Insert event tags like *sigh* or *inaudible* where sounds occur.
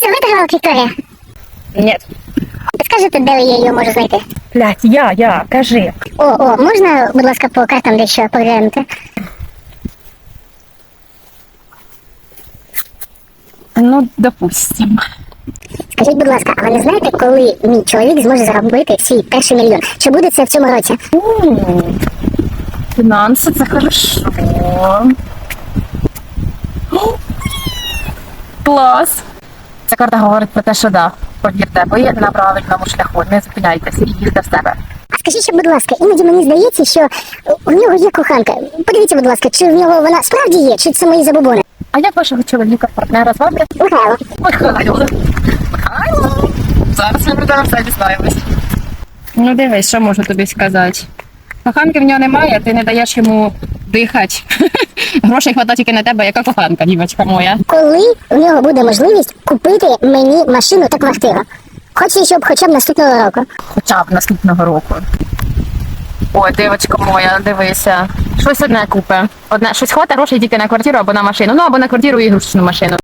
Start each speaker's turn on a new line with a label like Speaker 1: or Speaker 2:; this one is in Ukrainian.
Speaker 1: Це ви торговок Вікторія?
Speaker 2: Ні.
Speaker 1: Підскажете, де я її можу знайти?
Speaker 2: Блядь, я, я, кажи.
Speaker 1: О, о, можна, будь ласка, по картам дещо поглянути?
Speaker 2: Ну, допустим.
Speaker 1: Скажіть, будь ласка, а ви не знаєте, коли мій чоловік зможе заробити свій перший мільйон? Чи буде це в цьому році?
Speaker 2: Фінанси це хорошо. О, Клас. Ця карта говорить про те, що да. Повірте, ви на правильному шляху. Не зупиняйтеся і їдьте в себе.
Speaker 1: А скажіть ще, будь ласка, іноді мені здається, що у нього є коханка. Подивіться, будь ласка, чи в нього вона справді є, чи це мої забобони?
Speaker 2: А як вашого чоловіка партнера звати?
Speaker 1: Михайло.
Speaker 2: Михайло. Михайло. Зараз ми про тебе все дізнаємось. Ну дивись, що можу тобі сказати. Коханки в нього немає, ти не даєш йому дихати. *laughs* Грошей хватає тільки на тебе, яка коханка, дівочка моя.
Speaker 1: Коли в нього буде можливість купити мені машину та квартиру? Хочу, щоб хоча б наступного року.
Speaker 2: Хоча б наступного року. Ой, дивочка моя, дивися. Щось одне купе. Одне, щось хватає грошей тільки на квартиру або на машину. Ну або на квартиру і ігрушечну машину.